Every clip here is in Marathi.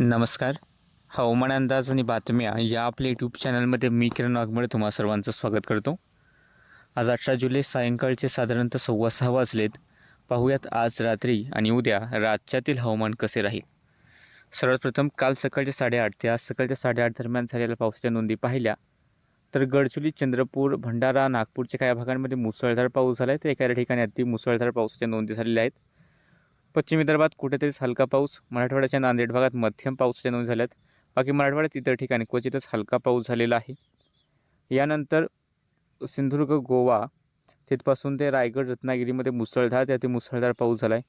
नमस्कार. हवामान अंदाज आणि बातम्या या आपल्या यूट्यूब चॅनलमध्ये मी किरण वाघमळे तुम्हा सर्वांचं स्वागत करतो. आज अठरा जुलै सायंकाळचे साधारणतः सव्वा सहा वाजलेत. पाहूयात आज रात्री आणि उद्या राज्यातील हवामान कसे राहील? सर्वात प्रथम काल सकाळचे साडेआठ ते आज सकाळच्या साडेआठ दरम्यान झालेल्या पावसाच्या नोंदी पाहिल्या. तर गडचुली चंद्रपूर भंडारा नागपूरच्या काही भागांमध्ये मुसळधार पाऊस झाला आहे तर एखाद्या ठिकाणी अति मुसळधार पावसाच्या नोंदी झालेल्या आहेत. पश्चिम विदर्भात कुठेतरी हलका पाऊस मराठवाड्याच्या नांदेड भागात मध्यम पावसाच्या नोंद झाल्यात. बाकी मराठवाड्यात इतर ठिकाणी क्वचितच हलका पाऊस झालेला आहे. यानंतर सिंधुदुर्ग गोवा तिथपासून ते रायगड रत्नागिरीमध्ये मुसळधार ते अतिमुसळधार पाऊस झाला आहे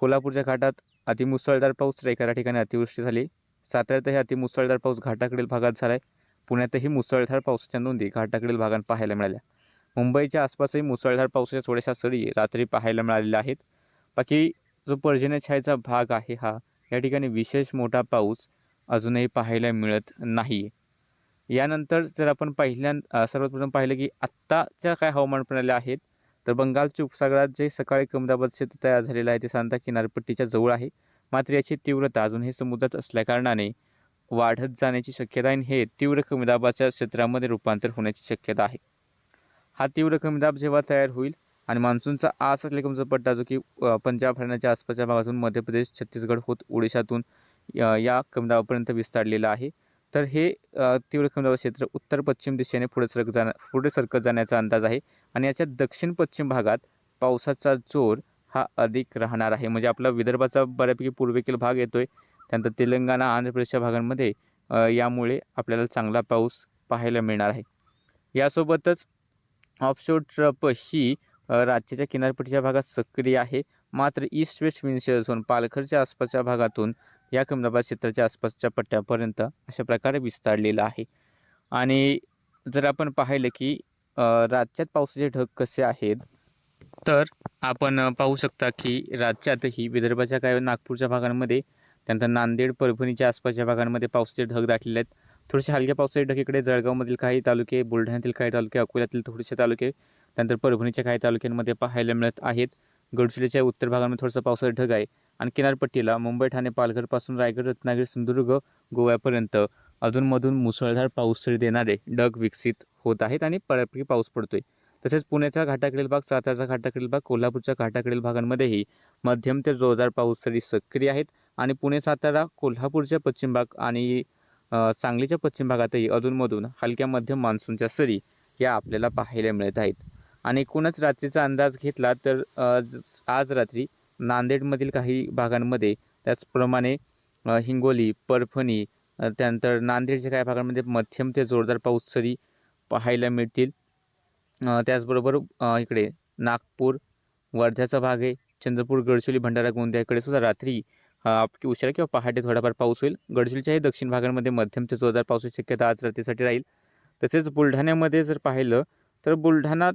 कोल्हापूरच्या घाटात अतिमुसळधार पाऊस तर एखाद्या ठिकाणी अतिवृष्टी झाली. साताऱ्यातही अतिमुसळधार पाऊस घाटाकडील भागात झाला आहे पुण्यातही मुसळधार पावसाच्या नोंदी घाटाकडील भागात पाहायला मिळाल्या. मुंबईच्या आसपासही मुसळधार पावसाच्या थोड्याशा सरी रात्री पाहायला मिळालेल्या आहेत. बाकी जो पर्जन्यछायेचा भाग आहे हा या ठिकाणी विशेष मोठा पाऊस अजूनही पाहायला मिळत नाही. यानंतर जर आपण पहिल्या सर्वात प्रथम पाहिलं की आत्ताच्या काय हवामान प्रणाल्या आहेत तर बंगालच्या उपसागरात जे सकाळी कमदाबाद क्षेत्र तयार झालेलं आहे ते सांगता किनारपट्टीच्या जवळ आहे. मात्र याची तीव्रता अजूनही समुद्रात असल्याकारणाने वाढत जाण्याची शक्यता आहे आणि हे तीव्र कमीदाबाच्या क्षेत्रामध्ये रूपांतर होण्याची शक्यता आहे. हा तीव्र कमीदाब जेव्हा तयार होईल आणि मान्सूनचा आस असलेला कमजोर पट्टा जो की पंजाब हरियाणाच्या आसपासच्या भागातून मध्य प्रदेश छत्तीसगड होत ओडिशातून या या विस्तारलेला विस्तारलेलं आहे. तर हे तीव्र कमीदाब क्षेत्र उत्तर पश्चिम दिशेने पुढे सरक जाण्या पुढे सरकत जाण्याचा अंदाज आहे. आणि याच्या दक्षिण पश्चिम भागात पावसाचा जोर हा अधिक राहणार आहे. म्हणजे आपला विदर्भाचा बऱ्यापैकी पूर्वेकडील भाग येतो आहे त्यानंतर तेलंगणा आंध्र प्रदेशच्या भागांमध्ये यामुळे आपल्याला चांगला पाऊस पाहायला मिळणार आहे. यासोबतच ऑफशोर ट्रप ही राज्याच्या किनारपट्टीच्या भागात सक्रिय आहे. मात्र ईस्ट वेस्ट विंड झोन पालघरच्या आसपासच्या भागातून या कमदाबाद क्षेत्राच्या आसपासच्या पट्ट्यापर्यंत अशा प्रकारे विस्तारलेलं आहे. आणि जर आपण पाहिलं की राज्यात पावसाचे ढग कसे आहेत तर आपण पाहू शकता की राज्यातही विदर्भाच्या काही नागपूरच्या भागांमध्ये त्यानंतर नांदेड परभणीच्या आसपासच्या भागांमध्ये पावसाचे ढग दाटलेले आहेत. थोडेसे हलक्या पावसाचे ढग इकडे जळगावमधील काही तालुके बुलढाण्यातील काही तालुके अकोल्यातील थोडेसे तालुके त्यानंतर परभणीच्या काही तालुक्यांमध्ये पाहायला मिळत आहेत. गडचिरोलीच्या उत्तर भागामध्ये थोडंसं पावसाचा ढग आहे. आणि किनारपट्टीला मुंबई ठाणे पालघरपासून रायगड रत्नागिरी सिंधुदुर्ग गोव्यापर्यंत अधूनमधून मुसळधार पाऊस सरी देणारे ढग विकसित होत आहेत आणि बऱ्यापैकी पाऊस पडतोय. तसेच पुण्याच्या घाटाकडील भाग साताऱ्याचा घाटाकडील भाग कोल्हापूरच्या घाटाकडील भागांमध्येही मध्यम ते जोरदार पाऊस सरी सक्रिय आहेत. आणि पुणे सातारा कोल्हापूरच्या पश्चिम भाग आणि सांगलीच्या पश्चिम भागातही अधूनमधून हलक्या मध्यम मान्सूनच्या सरी या आपल्याला पाहायला मिळत आहेत. आणि एकूणच रात्रीचा अंदाज घेतला तर आज रात्री नांदेडमधील काही भागांमध्ये त्याचप्रमाणे हिंगोली परभणी त्यानंतर नांदेडच्या काही भागांमध्ये मध्यम ते जोरदार पाऊस सरी पाहायला मिळतील. त्याचबरोबर इकडे नागपूर वर्ध्याचा भाग आहे चंद्रपूर गडचिरोली भंडारा गोंदिया इकडे सुद्धा रात्री आपकी उशिरा किंवा पहाटे थोडाफार पाऊस होईल. गडचिरोलीच्याही दक्षिण भागांमध्ये मध्यम ते जोरदार पावसाची शक्यता आज रात्रीसाठी राहील. तसेच बुलढाण्यामध्ये जर पाहिलं तर बुलढाणा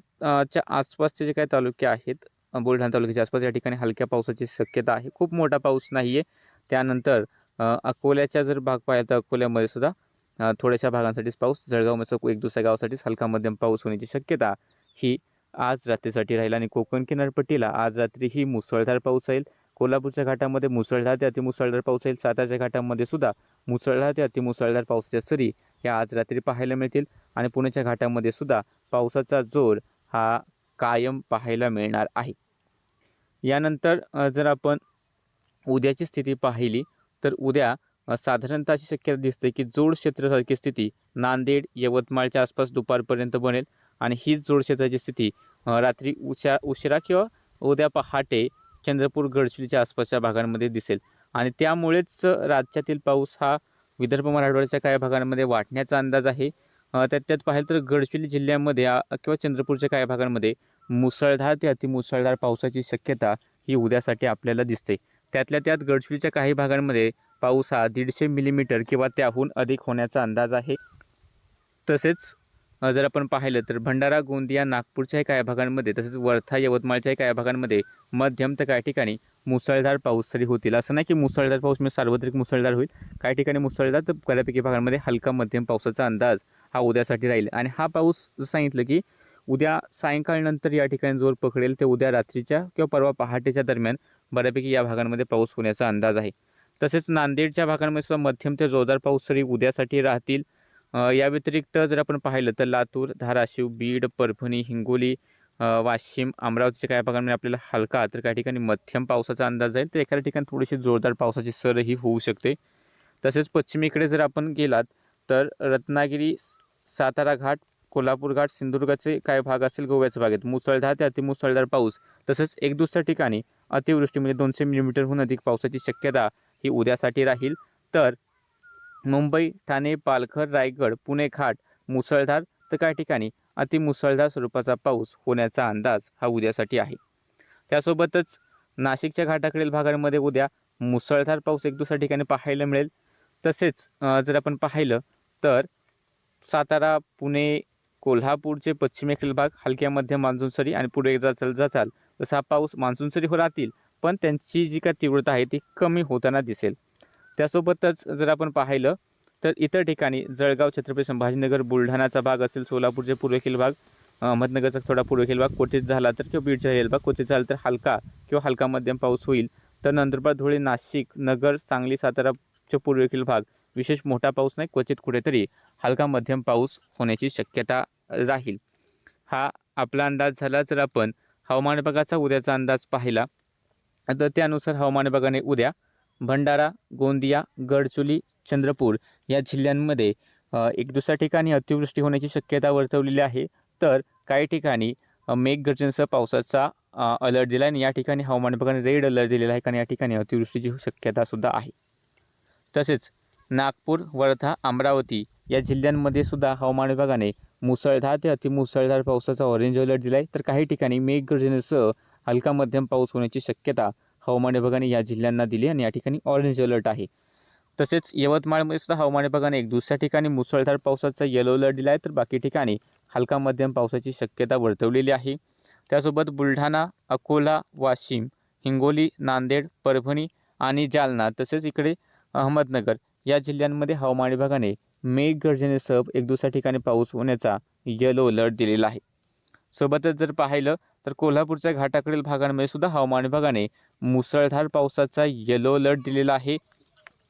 च्या आसपासचे जे काही तालुके आहेत बुलढाणा तालुक्याच्या आसपास या ठिकाणी हलक्या पावसाची शक्यता आहे. खूप मोठा पाऊस नाही आहे त्यानंतर अकोल्याचा अकोल्याच्या जर भाग पाहिला तर अकोल्यामध्ये सुद्धा थोड्याशा भागांसाठीच पाऊस जळगावमध्ये एक दुसऱ्या गावासाठीच हलका मध्यम पाऊस होण्याची शक्यता ही आज रात्रीसाठी राहील. आणि कोकण किनारपट्टीला आज रात्री ही मुसळधार पाऊस येईल. कोल्हापूरच्या घाटामध्ये मुसळधार ते अतिमुसळधार पाऊस येईल. सातारच्या घाटामध्ये सुद्धा मुसळधार ते अतिमुसळधार पावसाच्या सरी या आज रात्री पाहायला मिळतील. आणि पुण्याच्या घाटामध्ये सुद्धा पावसाचा जोर हा कायम पाहायला मिळणार आहे. यानंतर जर आपण उद्याची स्थिती पाहिली तर उद्या साधारणतः अशी शक्यता दिसते की जोड क्षेत्रासारखी स्थिती नांदेड यवतमाळच्या आसपास दुपारपर्यंत बनेल. आणि हीच जोड क्षेत्राची स्थिती रात्री उशा उशिरा किंवा उद्या पहाटे चंद्रपूर गडचिरीच्या आसपासच्या भागांमध्ये दिसेल. आणि त्यामुळेच राज्यातील पाऊस हा विदर्भ मराठवाड्याच्या काही भागांमध्ये वाढण्याचा अंदाज आहे. त्यात त्यात पाहिलं तर गडचिरोली जिल्ह्यामध्ये किंवा चंद्रपूरच्या काही भागांमध्ये मुसळधार ते अतिमुसळधार पावसाची शक्यता ही उद्यासाठी आपल्याला दिसते. त्यातल्या त्यात गडचिरोलीच्या काही भागांमध्ये पाऊस हा दीडशे मिलीमीटर किंवा त्याहून अधिक होण्याचा अंदाज आहे. तसेच जर आपण पाहिलं तर भंडारा गोंदिया नागपूरच्याही काही भागांमध्ये तसेच वर्धा यवतमाळच्याही काही भागांमध्ये मध्यम तर काही ठिकाणी मुसळधार पाऊस तरी होतील. असं नाही की मुसळधार पाऊस म्हणजे सार्वत्रिक मुसळधार होईल. काही ठिकाणी मुसळधार तर बऱ्यापैकी भागांमध्ये हलका मध्यम पावसाचा अंदाज हा उद्यासाठी राहील. आणि हा पाऊस सांगितलं की उद्या सायंकाळनंतर या ठिकाणी जोर पकडेल ते उद्या रात्रीच्या किंवा परवा पहाटेच्या दरम्यान बऱ्यापैकी या भागांमध्ये पाऊस होण्याचा अंदाज आहे. तसेच नांदेडच्या भागांमध्ये सुद्धा मध्यम ते जोरदार पाऊस तरी उद्यासाठी राहतील. या व्यतिरिक्त जर आपण पाहिलं तर लातूर धाराशिव बीड परभणी हिंगोली वाशिम अमरावतीच्या काही भागांमध्ये आपल्याला हलका तर काही ठिकाणी मध्यम पावसाचा अंदाज जाईल तर एखाद्या ठिकाणी थोडीशी जोरदार पावसाची सरही होऊ शकते. तसेच पश्चिमेकडे जर आपण गेलात तर रत्नागिरी सातारा घाट कोल्हापूर घाट सिंधुदुर्गाचे काय भाग असेल गोव्याचे भाग आहेत. मुसळधार ते अतिमुसळधार पाऊस तसंच एक दुसऱ्या ठिकाणी अतिवृष्टी म्हणजे दोनशे मिलीमीटरहून अधिक पावसाची शक्यता ही उद्यासाठी राहील. तर मुंबई ठाणे पालघर रायगड पुणे घाट मुसळधार तर काही ठिकाणी अतिमुसळधार स्वरूपाचा पाऊस होण्याचा अंदाज हा उद्यासाठी आहे. त्यासोबतच नाशिकच्या घाटाकडील भागांमध्ये उद्या मुसळधार पाऊस एक दुसऱ्या ठिकाणी पाहायला मिळेल. तसेच जर आपण पाहिलं तर सातारा पुणे कोल्हापूरचे पश्चिमेकडील भाग हलक्या मध्यम मान्सूनसरी आणि पुढे जाचाल जाचाल तसा पाऊस मान्सूनसरी हो राहतील पण त्यांची जी काय तीव्रता आहे ती कमी होताना दिसेल. त्यासोबतच जर आपण पाहिलं तर इतर ठिकाणी जळगाव छत्रपती संभाजीनगर बुलढाणाचा भाग असेल सोलापूरचे पूर्वेखील भाग अहमदनगरचा थोडा पूर्वेखील भाग क्वचित झाला तर किंवा बीडचा रेल भाग क्वचित झाला तर हलका किंवा हलका मध्यम पाऊस होईल. तर नंदुरबार धुळे नाशिक नगर सांगली साताराचे पूर्वेखील भाग विशेष मोठा पाऊस नाही क्वचित कुठेतरी हलका मध्यम पाऊस होण्याची शक्यता राहील. हा आपला अंदाज झाला जर आपण हवामान विभागाचा उद्याचा अंदाज पाहिला तर त्यानुसार हवामान विभागाने उद्या भंडारा गोंदिया गडचुली चंद्रपूर या जिल्ह्यांमध्ये एक दुसऱ्या ठिकाणी अतिवृष्टी होण्याची शक्यता वर्तवलेली आहे. तर काही ठिकाणी मेघगर्जनेसह पावसाचा अलर्ट दिला आहे आणि या ठिकाणी हवामान विभागाने रेड अलर्ट दिलेला आहे. कारण या ठिकाणी अतिवृष्टीची शक्यता सुद्धा आहे. तसेच नागपूर वर्धा अमरावती या जिल्ह्यांमध्ये सुद्धा हवामान विभागाने मुसळधार ते अतिमुसळधार पावसाचा ऑरेंज अलर्ट दिला आहे तर काही ठिकाणी मेघगर्जनेसह हलका मध्यम पाऊस होण्याची शक्यता हवामान विभागाने या जिल्ह्यांना दिली आणि या ठिकाणी ऑरेंज अलर्ट आहे. तसेच यवतमाळमध्ये सुद्धा हवामान विभागाने एक दुसऱ्या ठिकाणी मुसळधार पावसाचा येलो अलर्ट दिला आहे तर बाकी ठिकाणी हलका मध्यम पावसाची शक्यता वर्तवलेली आहे. त्यासोबत बुलढाणा अकोला वाशिम हिंगोली नांदेड परभणी आणि जालना तसेच इकडे अहमदनगर या जिल्ह्यांमध्ये हवामान विभागाने मेघगर्जनेसह एक दुसऱ्या ठिकाणी पाऊस होण्याचा येलो अलर्ट दिलेला आहे. सोबतच जर पाहिलं तर कोल्हापूरच्या घाटाकडील भागांमध्ये सुद्धा हवामान विभागाने मुसळधार पावसाचा येलो अलर्ट दिलेला आहे.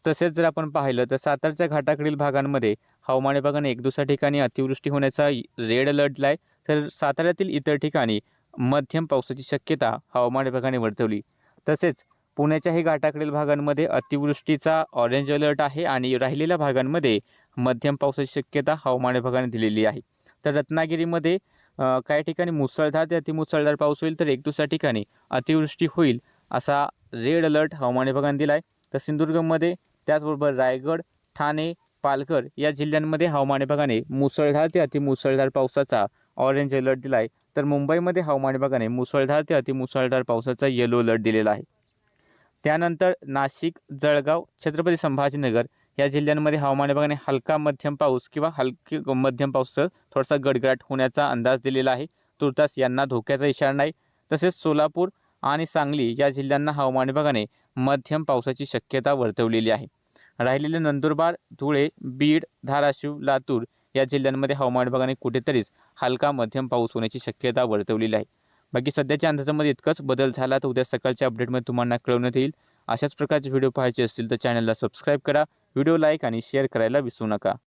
तसेच जर आपण पाहिलं तर सातारच्या घाटाकडील भागांमध्ये हवामान विभागाने एक दुसऱ्या ठिकाणी अतिवृष्टी होण्याचा रेड अलर्ट दिला आहे तर साताऱ्यातील इतर ठिकाणी मध्यम पावसाची शक्यता हवामान विभागाने वर्तवली. तसेच पुण्याच्याही घाटाकडील भागांमध्ये अतिवृष्टीचा ऑरेंज अलर्ट आहे आणि राहिलेल्या भागांमध्ये मध्यम पावसाची शक्यता हवामान विभागाने दिलेली आहे. तर रत्नागिरीमध्ये काही ठिकाणी मुसळधार ते अतिमुसळधार पाऊस होईल तर एक दुसऱ्या ठिकाणी अतिवृष्टी होईल असा रेड अलर्ट हवामान विभागाने दिला आहे तर सिंधुदुर्गमध्ये त्याचबरोबर रायगड ठाणे पालघर या जिल्ह्यांमध्ये हवामान विभागाने मुसळधार ते अतिमुसळधार पावसाचा ऑरेंज अलर्ट दिला आहे तर मुंबईमध्ये हवामान विभागाने मुसळधार ते अतिमुसळधार पावसाचा येलो अलर्ट दिलेला आहे. त्यानंतर नाशिक जळगाव छत्रपती संभाजीनगर या जिल्ह्यांमध्ये हवामान विभागाने हलका मध्यम पाऊस किंवा हलकी मध्यम पाऊसचं थोडासा गडगडाट होण्याचा अंदाज दिलेला आहे. तुर्तास यांना धोक्याचा इशारा नाही. तसेच सोलापूर आणि सांगली या जिल्ह्यांना हवामान विभागाने मध्यम पावसाची शक्यता वर्तवलेली आहे. राहिलेले नंदुरबार धुळे बीड धाराशिव लातूर या जिल्ह्यांमध्ये हवामान विभागाने कुठेतरीच हलका मध्यम पाऊस होण्याची शक्यता वर्तवलेली आहे. बाकी सध्याच्या अंदाजामध्ये इतकाच बदल झाला तर उद्या सकाळच्या अपडेटमध्ये तुम्हाला कळवण्यात येईल. अशाच प्रकारचे व्हिडिओ पाहायचे असतील तर चॅनलला सबस्क्राईब करा. व्हिडिओ लाईक आणि शेअर करायला विसरू नका.